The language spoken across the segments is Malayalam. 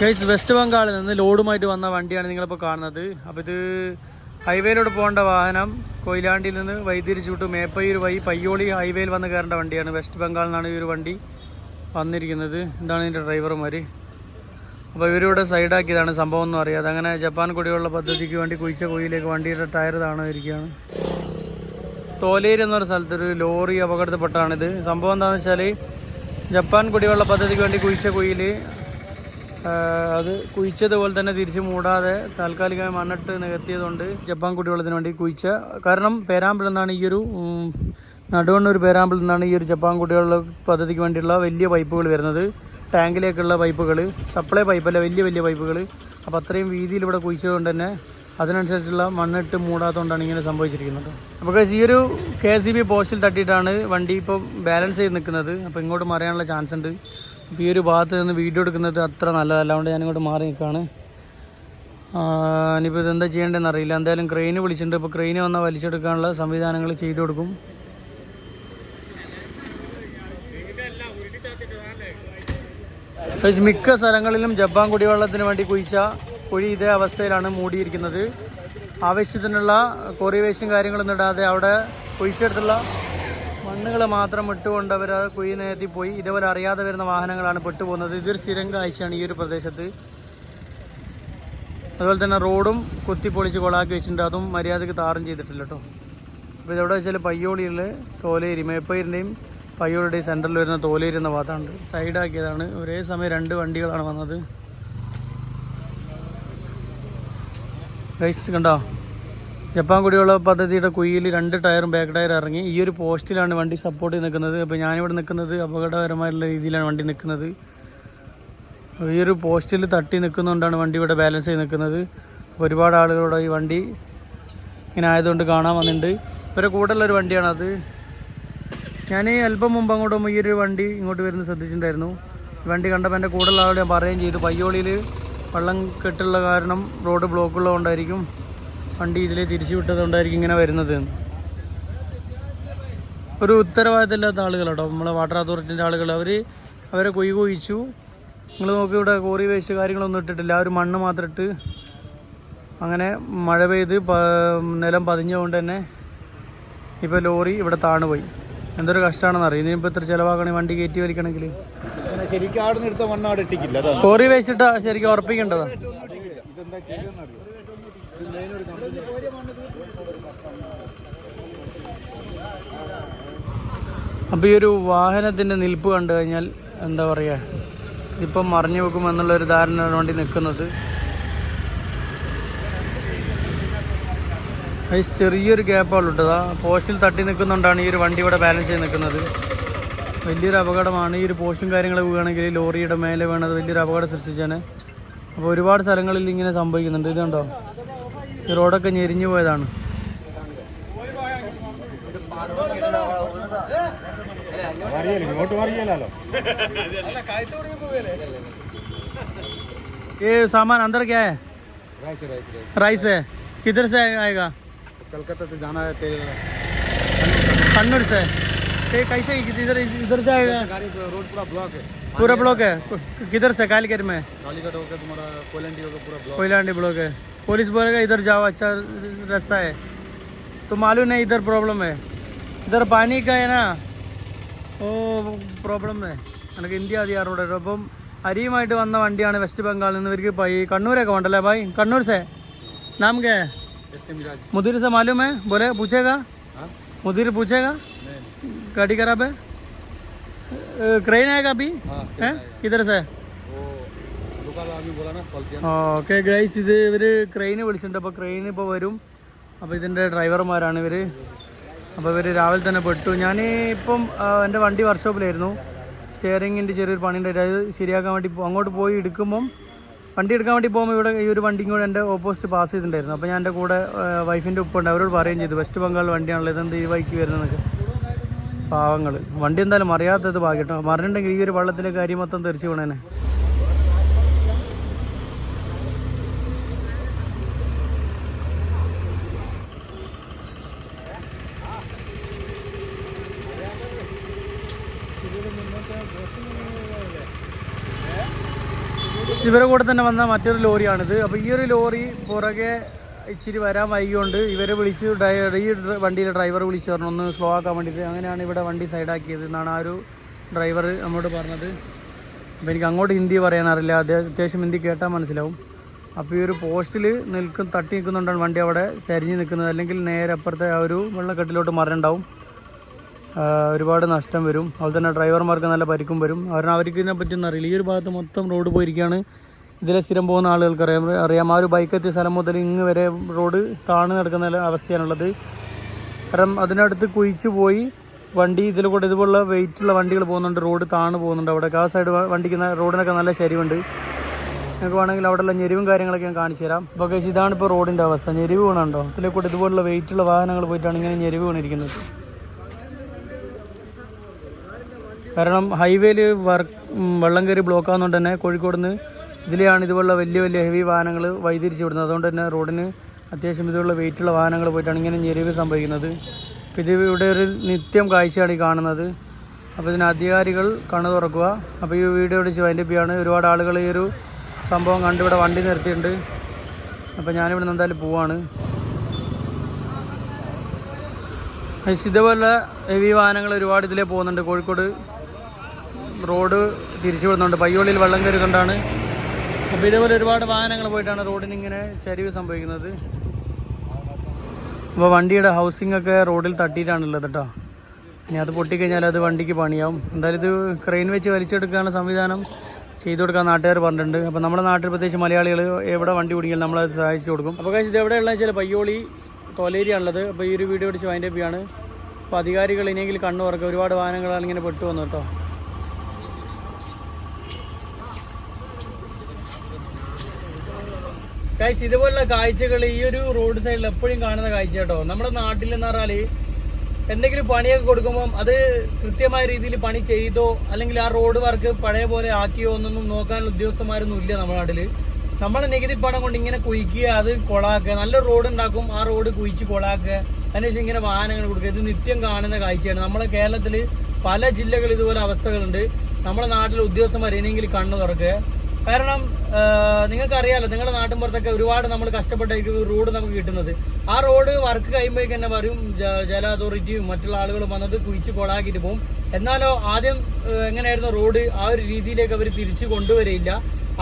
ഗൈസ് വെസ്റ്റ് ബംഗാളിൽ നിന്ന് ലോഡുമായിട്ട് വന്ന വണ്ടിയാണ് നിങ്ങളിപ്പോൾ കാണുന്നത്. അപ്പോൾ ഇത് ഹൈവേയിലൂടെ പോകേണ്ട വാഹനം കൊയിലാണ്ടിയിൽ നിന്ന് വൈദ്യുതി വിട്ട് മേപ്പയൂർ വഴി പയ്യോളി ഹൈവേയിൽ വന്ന് കയറേണ്ട വണ്ടിയാണ്. വെസ്റ്റ് ബംഗാളിൽ നിന്നാണ് ഈ ഒരു വണ്ടി വന്നിരിക്കുന്നത്. എന്താണ് ഇതിന്റെ ഡ്രൈവർമാർ അപ്പോൾ ഇവരിവിടെ സൈഡാക്കിയതാണ്. സംഭവം എന്ന് അറിയാതെ അങ്ങനെ ജപ്പാൻ കുടിവെള്ള പദ്ധതിക്ക് വേണ്ടി കുഴിച്ച കുഴിയിലേക്ക് വണ്ടിയുടെ ടയർ താണിരിക്കുകയാണ്. തോലേരി എന്നൊരു സ്ഥലത്തൊരു ലോറി അപകടത്തിൽപ്പെട്ടാണിത് സംഭവം എന്താണെന്ന് വെച്ചാൽ ജപ്പാൻ കുടിവെള്ള പദ്ധതിക്ക് വേണ്ടി കുഴിച്ച കുഴിയിൽ അത് കുഴിച്ചതുപോലെ തന്നെ തിരിച്ച് മൂടാതെ താൽക്കാലികമായി മണ്ണിട്ട് നികത്തിയതുകൊണ്ട് ജപ്പാൻ കുടിവെള്ളത്തിന് വേണ്ടി കുഴിച്ച കാരണം പേരാമ്പിൽ എന്നാണ് ഈ ഒരു നടുവണ്ണൂർ പേരാമ്പിൽ നിന്നാണ് ഈ ഒരു ജപ്പാൻ കുടിവെള്ള പദ്ധതിക്ക് വേണ്ടിയുള്ള വലിയ പൈപ്പുകൾ വരുന്നത്. ടാങ്കിലേക്കുള്ള പൈപ്പുകൾ സപ്ലൈ പൈപ്പല്ല വലിയ വലിയ പൈപ്പുകൾ അപ്പോൾ അത്രയും വീതിയിൽ ഇവിടെ കുഴിച്ചതുകൊണ്ട് തന്നെ അതിനനുസരിച്ചുള്ള മണ്ണിട്ട് മൂടാത്തതുകൊണ്ടാണ് ഇങ്ങനെ സംഭവിച്ചിരിക്കുന്നത്. അപ്പോൾ ഈ ഒരു കെ എസ് ബി പോസ്റ്റിൽ തട്ടിയിട്ടാണ് വണ്ടി ഇപ്പോൾ ബാലൻസ് ചെയ്ത് നിൽക്കുന്നത്. അപ്പോൾ ഇങ്ങോട്ട് മറിയാനുള്ള ചാൻസ് ഉണ്ട്. അപ്പോൾ ഈ ഒരു ഭാഗത്ത് നിന്ന് വീഡിയോ എടുക്കുന്നത് അത്ര നല്ലതല്ല. അതുകൊണ്ട് ഞാനിങ്ങോട്ട് മാറി നിൽക്കുകയാണ്. ഇനിയിപ്പോൾ ഇതെന്താ ചെയ്യേണ്ടതെന്ന് അറിയില്ല. എന്തായാലും ക്രെയിന് വിളിച്ചിട്ടുണ്ട്. ഇപ്പോൾ ക്രെയിന് വന്നാൽ വലിച്ചെടുക്കാനുള്ള സംവിധാനങ്ങൾ ചെയ്തു കൊടുക്കും. മിക്ക സ്ഥലങ്ങളിലും ജപ്പാൻ കുടിവെള്ളത്തിന് വേണ്ടി കുഴിച്ച കുഴി ഇതേ അവസ്ഥയിലാണ് മൂടിയിരിക്കുന്നത്. ആവശ്യത്തിനുള്ള കോറി വേസ്റ്റും കാര്യങ്ങളൊന്നും ഇടാതെ അവിടെ കുഴിച്ചെടുത്തുള്ള മണ്ണുകൾ മാത്രം ഇട്ടുകൊണ്ട് അവർ ആ കുഴി നേരത്തി പോയി. ഇതേപോലെ അറിയാതെ വരുന്ന വാഹനങ്ങളാണ് പെട്ടുപോകുന്നത്. ഇതൊരു സ്ഥിരം കാഴ്ചയാണ് ഈ ഒരു പ്രദേശത്ത്. അതുപോലെ തന്നെ റോഡും കുത്തിപ്പൊളിച്ച് കൊളാക്കി വെച്ചിട്ടുണ്ട്. അതും മര്യാദയ്ക്ക് താറും ചെയ്തിട്ടില്ല കേട്ടോ. അപ്പോൾ ഇതെവിടെ വെച്ചാൽ പയ്യോളിയിൽ തോലേരി മേപ്പയിരിന്റെയും പയ്യോളിയുടെയും സെന്ററിൽ വരുന്ന തോലേരി എന്ന ഭാഗത്താണ് സൈഡാക്കിയതാണ്. ഒരേ സമയം രണ്ട് വണ്ടികളാണ് വന്നത്. കണ്ടോ? ജപ്പാൻ കുടിവെള്ള പദ്ധതിയുടെ കുഴിയിൽ രണ്ട് ടയറും ബാക്ക് ടയർ ഇറങ്ങി ഈ ഒരു പോസ്റ്റിലാണ് വണ്ടി സപ്പോർട്ട് ചെയ്ത് നിൽക്കുന്നത്. അപ്പോൾ ഞാനിവിടെ നിൽക്കുന്നത് അപകടകരമായിട്ടുള്ള രീതിയിലാണ് വണ്ടി നിൽക്കുന്നത്. ഈ ഒരു പോസ്റ്റിൽ തട്ടി നിൽക്കുന്നതുകൊണ്ടാണ് വണ്ടി ഇവിടെ ബാലൻസ് ചെയ്ത് നിൽക്കുന്നത്. ഒരുപാട് ആളുകളുടെ ഈ വണ്ടി ഇങ്ങനെ ആയതുകൊണ്ട് കാണാൻ വന്നിട്ടുണ്ട്. ഇവരെ കൂടെയുള്ളൊരു വണ്ടിയാണത് ഞാൻ അല്പം മുമ്പ് അങ്ങോട്ട് പോകുമ്പോൾ ഈ ഒരു വണ്ടി ഇങ്ങോട്ട് വരുന്നത് ശ്രദ്ധിച്ചിട്ടുണ്ടായിരുന്നു. വണ്ടി കണ്ടപ്പോൾ എന്റെ കൂടെയുള്ള ആളോട് ഞാൻ പറയുകയും ചെയ്തു. പയ്യോളിയിൽ വെള്ളം കെട്ടുള്ള കാരണം റോഡ് ബ്ലോക്ക് ഉള്ളതുകൊണ്ടായിരിക്കും വണ്ടി ഇതിലെ തിരിച്ചു വിട്ടതുകൊണ്ടായിരിക്കും ഇങ്ങനെ വരുന്നത്. ഒരു ഉത്തരവാദിത്തമില്ലാത്ത ആളുകളാട്ടോ. നമ്മളെ വാട്ടർ അതോറിറ്റിന്റെ ആളുകൾ അവർ അവരെ കൊയ് കൊയിച്ചു നിങ്ങൾ നോക്കി ഇവിടെ കോറി വേസ്റ്റ് കാര്യങ്ങളൊന്നും ഇട്ടിട്ടില്ല. ആ ഒരു മണ്ണ് മാത്രം ഇട്ട് അങ്ങനെ മഴ പെയ്ത് നിലം പതിഞ്ഞുകൊണ്ട് തന്നെ ഇപ്പോൾ ലോറി ഇവിടെ താണുപോയി എന്തൊരു കഷ്ടമാണെന്ന് അറിയാം. ഇനിയിപ്പോൾ ഇത്ര ചിലവാക്കണേ വണ്ടി കയറ്റി വലിക്കണമെങ്കിൽ കോറി വേസ്റ്റ് ഇട്ടാ ശരിക്കും ഉറപ്പിക്കേണ്ടതാണ് ഇതെന്താ അപ്പോൾ ഈ ഒരു വാഹനത്തിന്റെ നിൽപ്പ് കണ്ടു കഴിഞ്ഞാൽ എന്താ പറയുക ഇതിപ്പം മറിഞ്ഞു വെക്കും എന്നുള്ളൊരു ധാരണയാണ് വേണ്ടി നിൽക്കുന്നത്. അത് ചെറിയൊരു ഗ്യാപ്പാണ് ഉള്ളത്. പോസ്റ്റിൽ തട്ടി നിൽക്കുന്നുണ്ടാണ് ഈ ഒരു വണ്ടി ഇവിടെ ബാലൻസ് ചെയ്ത് നിൽക്കുന്നത്. വലിയൊരു അപകടമാണ്. ഈ ഒരു പോസ്റ്റും കാര്യങ്ങൾ വീണെങ്കിൽ ലോറിയുടെ മേലെ വീണത് വലിയൊരു അപകടം സൃഷ്ടിച്ചാണ് അപ്പോൾ ഒരുപാട് സ്ഥലങ്ങളിൽ ഇങ്ങനെ സംഭവിക്കുന്നുണ്ട്. ഇതുണ്ടോ? ഈ റോഡൊക്കെ ഞെരിഞ്ഞു പോയതാണ് അറിയാലോ ഇങ്ങോട്ട് അറിയാലോ ये सामान अंदर क्या है राइस राइस राइस राइस है किधर से आएगा कलकत्ता से जाना है तेल कन्नूर से ये कैसे इधर इधर से आएगा गाड़ी पे रोड पूरा ब्लॉक है पूरा ब्लॉक है किधर से कालीगढ़ में कालीगढ़ होकर तुम्हारा कोलंडी होकर पूरा ब्लॉक कोयलांडी ब्लॉक है पुलिस बोलेगा इधर जाओ अच्छा रास्ता है। तो मालूम है इधर प्रॉब्लम है। इधर पानी का है ഇതൊരു പനിയൊക്കെയാണ് ഓ പ്രോബ്ലം എനിക്ക് ഇന്ത്യ അതി ആറോടെ അപ്പം അരിയുമായിട്ട് വന്ന വണ്ടിയാണ് വെസ്റ്റ് ബംഗാളിൽ നിന്ന് ഇവർക്ക് പോയി കണ്ണൂരൊക്കെ ഉണ്ടല്ലേ ഭായ് കണ്ണൂർ സേ നാം കേ മുതിർ സെ മാലൂം ഹെ ബോലെ പൂച്ചേഗാ മുതിർ പൂച്ചേഗാ ഗാഡി ഖരാബ് ഹെ ക്രെയിൻ ആയേഗാ അഭി ഹെ കിധർ സെ ഓക്കെ ഗൈസ് ഇത് ഇവർ ക്രെയിന് വിളിച്ചിട്ടുണ്ട്. അപ്പോൾ ക്രെയിൻ ഇപ്പോൾ വരും. അപ്പോൾ ഇതിന്റെ ഡ്രൈവർമാരാണ് ഇവർ അപ്പോൾ ഇവർ രാവിലെ തന്നെ പെട്ടു. ഞാൻ ഇപ്പം എന്റെ വണ്ടി വർക്ക്ഷോപ്പിലായിരുന്നു സ്റ്റിയറിങ്ങിന്റെ ചെറിയൊരു പണി ഉണ്ടായിട്ട് അത് ശരിയാക്കാൻ വേണ്ടി അങ്ങോട്ട് പോയി എടുക്കുമ്പം വണ്ടി എടുക്കാൻ വേണ്ടി പോകുമ്പോൾ ഇവിടെ ഈ ഒരു വണ്ടിയും കൂടെ എന്റെ ഓപ്പോസിറ്റ് പാസ് ചെയ്തിട്ടുണ്ടായിരുന്നു. അപ്പോൾ ഞാൻ എന്റെ കൂടെ വൈഫിന്റെ ഉപ്പുണ്ട് അവരോട് പറയുകയും ചെയ്തു. വെസ്റ്റ് ബംഗാൾ വണ്ടിയാണല്ലോ ഇതെന്ത് ഈ ബൈക്ക് വരുന്നതെന്നൊക്കെ. പാവങ്ങൾ വണ്ടി എന്തായാലും അറിയാത്തത് ഭാഗ്യം കേട്ടോ മറിഞ്ഞിട്ടുണ്ടെങ്കിൽ ഈ ഒരു വള്ളത്തിലെ കാര്യം മൊത്തം തെറിച്ച് വീണേനെ ഗൈസ് ഇവരെ കൂടെ തന്നെ വന്ന മറ്റൊരു ലോറിയാണിത്. അപ്പോൾ ഈ ഒരു ലോറി പുറകെ ഇച്ചിരി വരാൻ വൈകിയുണ്ട് ഇവരെ വിളിച്ച് ഡ്രൈവർ ഈ വണ്ടിയിലെ ഡ്രൈവർ വിളിച്ച് പറഞ്ഞു ഒന്ന് സ്ലോ ആക്കാൻ വേണ്ടിയിട്ട് അങ്ങനെയാണ് ഇവിടെ വണ്ടി സൈഡാക്കിയത് എന്നാണ് ആ ഒരു ഡ്രൈവർ നമ്മോട് പറഞ്ഞത്. അപ്പോൾ എനിക്ക് അങ്ങോട്ട് ഹിന്ദി പറയാൻ അറിയില്ല. അത് അത്യാവശ്യം ഹിന്ദി കേട്ടാൽ മനസ്സിലാവും. അപ്പോൾ ഈ ഒരു പോസ്റ്റിൽ നിൽക്കും തട്ടി നിൽക്കുന്നുണ്ടാണ് വണ്ടി അവിടെ ചരിഞ്ഞ് നിൽക്കുന്നത്. അല്ലെങ്കിൽ നേരെ അപ്പുറത്തെ ആ ഒരു വെള്ളക്കെട്ടിലോട്ട് മരണ്ടാവും ആ, ഒരുപാട് നഷ്ടം വരും. അതുപോലെ തന്നെ ഡ്രൈവർമാർക്ക് നല്ല പരിക്കും വരും. കാരണം അവർക്ക് ഇതിനെ പറ്റിയൊന്നും അറിയില്ല. ഈ ഒരു ഭാഗത്ത് മൊത്തം റോഡ് പോയിരിക്കുകയാണ്. ഇതിലെ സ്ഥിരം പോകുന്ന ആളുകൾക്ക് അറിയാം. അറിയാം. ആ ഒരു ബൈക്ക് എത്തിയ സ്ഥലം മുതൽ ഇങ്ങ് വരെ റോഡ് താണു നടക്കുന്ന അവസ്ഥയാണുള്ളത്. കാരണം അതിനടുത്ത് കുഴിച്ചു പോയി വണ്ടി ഇതിൽ കൂടെ ഇതുപോലുള്ള വെയിറ്റുള്ള വണ്ടികൾ പോകുന്നുണ്ട്. റോഡ് താണു പോകുന്നുണ്ട് അവിടെ ആ സൈഡ് വണ്ടിക്ക് റോഡിനൊക്കെ നല്ല ശരിവുണ്ട് നിങ്ങൾക്ക് വേണമെങ്കിൽ അവിടെയുള്ള ഞെരിവും കാര്യങ്ങളൊക്കെ ഞാൻ കാണിച്ചു തരാം. അപ്പോൾ കേസ് ഇതാണ് ഇപ്പോൾ റോഡിന്റെ അവസ്ഥ. ഞെരിവ് വീണുണ്ടോ? ഇതിലെ കൂടെ ഇതുപോലുള്ള വെയിറ്റുള്ള വാഹനങ്ങൾ പോയിട്ടാണ് ഇങ്ങനെ ഞെരിവ് വീണിരിക്കുന്നത്. കാരണം ഹൈവേയിൽ വർക്ക് വെള്ളം കയറി ബ്ലോക്ക് ആകുന്നതുകൊണ്ട് തന്നെ കോഴിക്കോട് നിന്ന് ഇതിലെയാണ് ഇതുപോലുള്ള വലിയ വലിയ ഹെവി വാഹനങ്ങൾ വൈതിരിച്ച് വിടുന്നത്. അതുകൊണ്ട് തന്നെ റോഡിന് അത്യാവശ്യം ഇതുപോലുള്ള വെയിറ്റുള്ള വാഹനങ്ങൾ പോയിട്ടാണ് ഇങ്ങനെ ഞെരിവ് സംഭവിക്കുന്നത്. ഇത് ഇവിടെ ഒരു നിത്യം കാഴ്ചയാണ് ഈ കാണുന്നത്. അപ്പോൾ ഇതിന് അധികാരികൾ കണ്ണു തുറക്കുക. അപ്പോൾ ഈ വീഡിയോ വിളിച്ച് വൈൻഡപ്പിയാണ് ഒരുപാട് ആളുകൾ ഈ ഒരു സംഭവം കണ്ട് ഇവിടെ വണ്ടി നിർത്തിയിട്ടുണ്ട്. അപ്പോൾ ഞാനിവിടെ നിന്ന് എന്തായാലും പോവാണ്. ഇതേപോലെ ഹെവി വാഹനങ്ങൾ ഒരുപാട് ഇതിലേ പോകുന്നുണ്ട്. കോഴിക്കോട് റോഡ് തിരിച്ചു വിടുന്നുണ്ട്. പയ്യോളിയിൽ വെള്ളം കയറിക്കൊണ്ടാണ് അപ്പോൾ ഇതേപോലെ ഒരുപാട് വാഹനങ്ങൾ പോയിട്ടാണ് റോഡിന് ഇങ്ങനെ ചരിവ് സംഭവിക്കുന്നത്. അപ്പോൾ വണ്ടിയുടെ ഹൗസിംഗ് ഒക്കെ റോഡിൽ തട്ടിയിട്ടാണുള്ളത് കേട്ടോ ഇനി അത് പൊട്ടിക്കഴിഞ്ഞാൽ അത് വണ്ടിക്ക് പണിയാവും. എന്തായാലും ഇത് ക്രെയിൻ വെച്ച് വലിച്ചെടുക്കാനുള്ള സംവിധാനം ചെയ്തു കൊടുക്കാൻ നാട്ടുകാർ പറഞ്ഞിട്ടുണ്ട്. അപ്പോൾ നമ്മുടെ നാട്ടിൽ പ്രത്യേകിച്ച് മലയാളികൾ എവിടെ വണ്ടി കുടിക്കാൻ നമ്മളത് സഹായിച്ചു കൊടുക്കും. അപ്പോൾ കഴിച്ച് ഇത് എവിടെയുള്ള വെച്ചാൽ പയ്യോളി തൊലേരിയാണുള്ളത് അപ്പോൾ ഈ ഒരു വീഡിയോ പിടിച്ച് വൈൻഡ് അപ്പ് ചെയ്യാണ് അപ്പോൾ അധികാരികൾ ഇനിയെങ്കിലും കണ്ണു തുറക്കുക ഒരുപാട് വാഹനങ്ങളാണ് ഇങ്ങനെ പെട്ടു വന്നു കേട്ടോ കാഴ്ച ഇതുപോലുള്ള കാഴ്ചകൾ ഈ ഒരു റോഡ് സൈഡിൽ എപ്പോഴും കാണുന്ന കാഴ്ച കേട്ടോ നമ്മുടെ നാട്ടിൽ എന്ന് പറഞ്ഞാൽ എന്തെങ്കിലും പണിയൊക്കെ കൊടുക്കുമ്പോൾ അത് കൃത്യമായ രീതിയിൽ പണി ചെയ്തോ അല്ലെങ്കിൽ ആ റോഡ് വർക്ക് പഴയ പോലെ ആക്കിയോ എന്നൊന്നും നോക്കാനുള്ള ഉദ്യോഗസ്ഥന്മാരൊന്നും ഇല്ല നമ്മുടെ നാട്ടിൽ. നമ്മളെ നികുതി പണം കൊണ്ട് ഇങ്ങനെ കുഴിക്കുക അത് കൊളാക്കുക നല്ല റോഡ് ഉണ്ടാക്കും ആ റോഡ് കുഴിച്ച് കൊളാക്കുക അതിനുശേഷം ഇങ്ങനെ വാഹനങ്ങൾ കൊടുക്കുക. ഇത് നിത്യം കാണുന്ന കാഴ്ചയാണ്. നമ്മളെ കേരളത്തിൽ പല ജില്ലകളിൽ ഇതുപോലെ അവസ്ഥകളുണ്ട്. നമ്മുടെ നാട്ടിലെ ഉദ്യോഗസ്ഥന്മാർ ഇനിയെങ്കിലും കണ്ണു തുറക്കുക. കാരണം നിങ്ങൾക്ക് അറിയാലോ നിങ്ങളുടെ നാട്ടിൻ പുറത്തൊക്കെ ഒരുപാട് നമ്മൾ കഷ്ടപ്പെട്ടായിരിക്കും റോഡ് നമുക്ക് കിട്ടുന്നത്. ആ റോഡ് വർക്ക് കഴിയുമ്പോഴേക്ക് തന്നെ പറയും ജല അതോറിറ്റിയും മറ്റുള്ള ആളുകളും വന്നത് കുഴിച്ച് കൊളാക്കിയിട്ട് പോകും. എന്നാലോ ആദ്യം എങ്ങനെയായിരുന്നു റോഡ് ആ ഒരു രീതിയിലേക്ക് അവർ തിരിച്ചു കൊണ്ടുവരില്ല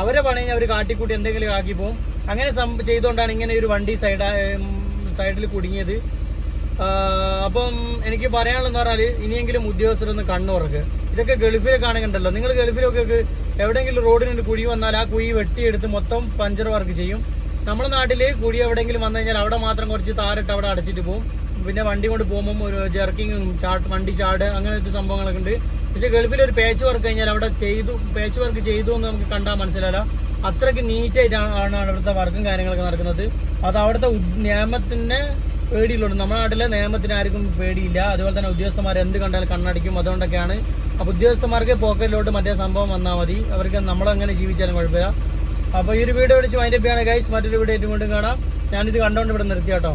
അവരെ പണി അവർ കാട്ടിക്കൂട്ടി എന്തെങ്കിലും ആക്കി പോകും. അങ്ങനെ ചെയ്തുകൊണ്ടാണ് ഇങ്ങനെ ഒരു വണ്ടി സൈഡ് സൈഡിൽ കുടുങ്ങിയത്. അപ്പം എനിക്ക് പറയാനുള്ളതെന്ന് പറഞ്ഞാൽ ഇനിയെങ്കിലും ഉദ്യോഗസ്ഥരൊന്ന് കണ്ണു തുറക്കുക ഇതൊക്കെ ഗൾഫിലൊക്കെ ആണെങ്കിണ്ടല്ലോ നിങ്ങൾ ഗൾഫിലൊക്കെ എവിടെയെങ്കിലും റോഡിന് ഒരു കുഴി വന്നാൽ ആ കുഴി വെട്ടിയെടുത്ത് മൊത്തം പഞ്ചർ വർക്ക് ചെയ്യും. നമ്മുടെ നാട്ടിൽ കുഴി എവിടെയെങ്കിലും വന്നു കഴിഞ്ഞാൽ അവിടെ മാത്രം കുറച്ച് താരിട്ട് അവിടെ അടച്ചിട്ട് പോകും പിന്നെ വണ്ടി കൊണ്ട് പോകുമ്പോൾ ഒരു ജെർക്കിങ്ങും ചാട്ട് വണ്ടി ചാട് അങ്ങനത്തെ സംഭവങ്ങളൊക്കെ ഉണ്ട്. പക്ഷേ ഗൾഫിൽ ഒരു പേച്ച് വർക്ക് കഴിഞ്ഞാൽ അവിടെ ചെയ്തു പേച്ച് വർക്ക് ചെയ്തു എന്ന് നമുക്ക് കണ്ടാൽ മനസ്സിലാവില്ല. അത്രയ്ക്ക് നീറ്റായിട്ടാണ് ആണ് അവിടുത്തെ വർക്കും കാര്യങ്ങളൊക്കെ നടക്കുന്നത്. അത് അവിടുത്തെ നിയമത്തിന്റെ പേടിയുള്ളൂ നമ്മുടെ നാട്ടിലെ നിയമത്തിന് ആർക്കും പേടിയില്ല. അതുപോലെ തന്നെ ഉദ്യോഗസ്ഥന്മാർ എന്ത് കണ്ടാലും കണ്ണടിക്കും അതുകൊണ്ടൊക്കെയാണ്. അപ്പൊ ഉദ്യോഗസ്ഥന്മാർക്ക് പോക്കറ്റിലോട്ട് മറ്റേ സംഭവം വന്നാൽ മതി. അവർക്ക് നമ്മളെങ്ങനെ ജീവിച്ചാലും കുഴപ്പമില്ല. അപ്പൊ ഈ ഒരു വീഡിയോ വിളിച്ച് വൈൻഡപ്പ് ചെയ്യാണ് ഗൈസ് മറ്റൊരു വീഡിയോ കൊണ്ടും കാണാം. ഞാനിത് കണ്ടോണ്ട് ഇവിടെ നിർത്തിയാട്ടോ